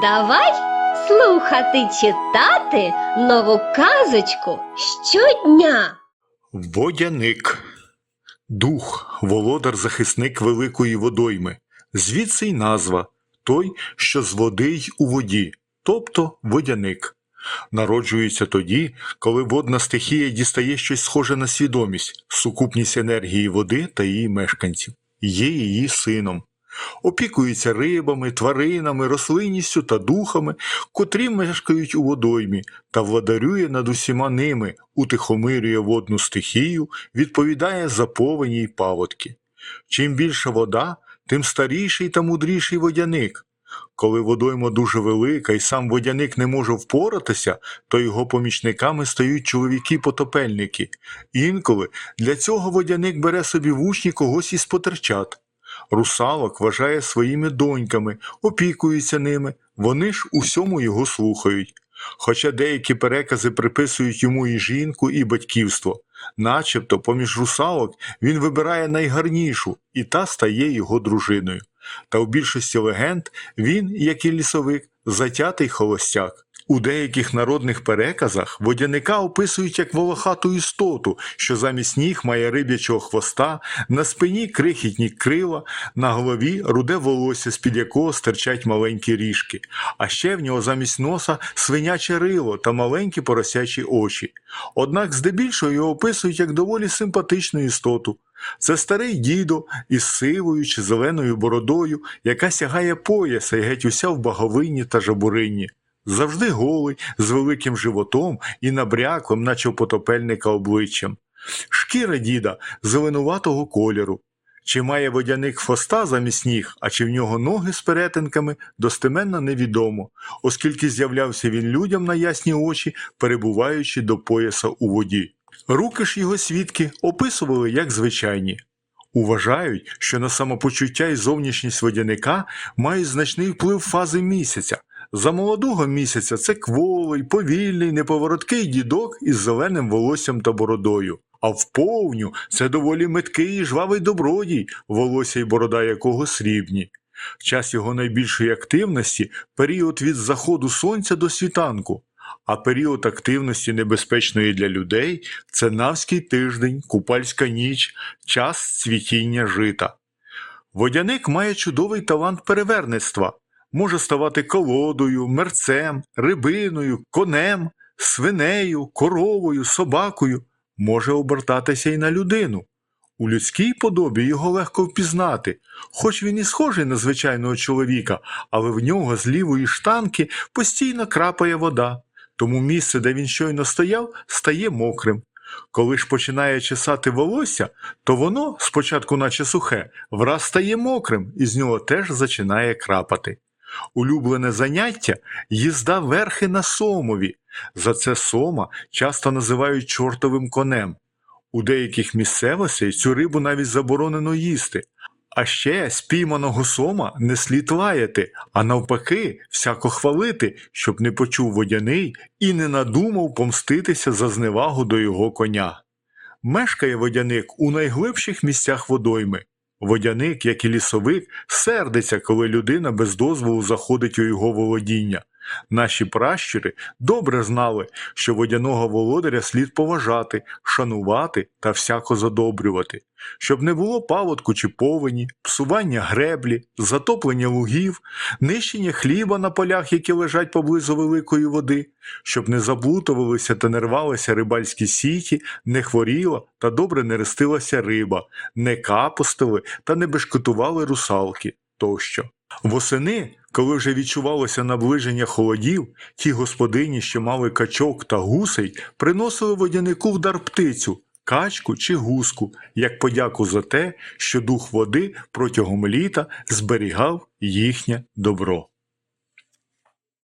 Давай слухати читати нову казочку щодня. Водяник. Дух, володар-захисник великої водойми. Звідси й назва той, що з води й у воді, тобто водяник. Народжується тоді, коли водна стихія дістає щось схоже на свідомість, сукупність енергії води та її мешканців, є її сином. Опікується рибами, тваринами, рослинністю та духами, котрі мешкають у водоймі, та владарює над усіма ними, утихомирює водну стихію, відповідає за повені й паводки. Чим більша вода, тим старіший та мудріший водяник. Коли водойма дуже велика і сам водяник не може впоратися, то його помічниками стають чоловіки-потопельники. Інколи для цього водяник бере собі в учні когось із потерчат. Русалок вважає своїми доньками, опікується ними, вони ж усьому його слухають. Хоча деякі перекази приписують йому і жінку, і батьківство. Начебто, поміж русалок він вибирає найгарнішу, і та стає його дружиною. Та у більшості легенд він, як і лісовик, затятий холостяк. У деяких народних переказах водяника описують як волохату істоту, що замість ніг має риб'ячого хвоста, на спині крихітні крила, на голові руде волосся, з-під якого стирчать маленькі ріжки, а ще в нього замість носа свиняче рило та маленькі поросячі очі. Однак здебільшого його описують як доволі симпатичну істоту. Це старий дідо із сивою чи зеленою бородою, яка сягає пояса і геть уся в баговині та жабурині. Завжди голий, з великим животом і набряклим, наче у потопельника обличчям. Шкіра діда зеленуватого кольору. Чи має водяник хвоста замість ніг, а чи в нього ноги з перетинками, достеменно невідомо, оскільки з'являвся він людям на ясні очі, перебуваючи до пояса у воді. Руки ж його свідки описували як звичайні. Уважають, що на самопочуття і зовнішність водяника мають значний вплив фази місяця. За молодого місяця це кволий, повільний, неповороткий дідок із зеленим волоссям та бородою. А в повню це доволі меткий і жвавий добродій, волосся й борода якого срібні. В час його найбільшої активності період від заходу сонця до світанку, а період активності небезпечної для людей це навський тиждень, купальська ніч, час цвітіння жита. Водяник має чудовий талант переверництва, може ставати колодою, мерцем, рибиною, конем, свинею, коровою, собакою, може обертатися й на людину. У людській подобі його легко впізнати, хоч він і схожий на звичайного чоловіка, але в нього з лівої штанки постійно крапає вода, тому місце, де він щойно стояв, стає мокрим. Коли ж починає чесати волосся, то воно, спочатку наче сухе, враз стає мокрим і з нього теж зачинає крапати. Улюблене заняття їзда верхи на сомові. За це сома часто називають чортовим конем. У деяких місцевостей цю рибу навіть заборонено їсти. А ще спійманого сома не слід лаяти, а навпаки, всяко хвалити, щоб не почув водяний і не надумав помститися за зневагу до його коня. Мешкає водяник у найглибших місцях водойми. Водяник, як і лісовик, сердиться, коли людина без дозволу заходить у його володіння. Наші пращури добре знали, що водяного володаря слід поважати, шанувати та всяко задобрювати, щоб не було паводку чи повені, псування греблі, затоплення лугів, нищення хліба на полях, які лежать поблизу великої води, щоб не заблутувалися та не рвалися рибальські сіті, не хворіла та добре не рестилася риба, не капустили та не бешкетували русалки тощо. Восени, коли вже відчувалося наближення холодів, ті господині, що мали качок та гусей, приносили водянику в дар птицю, качку чи гуску, як подяку за те, що дух води протягом літа зберігав їхнє добро.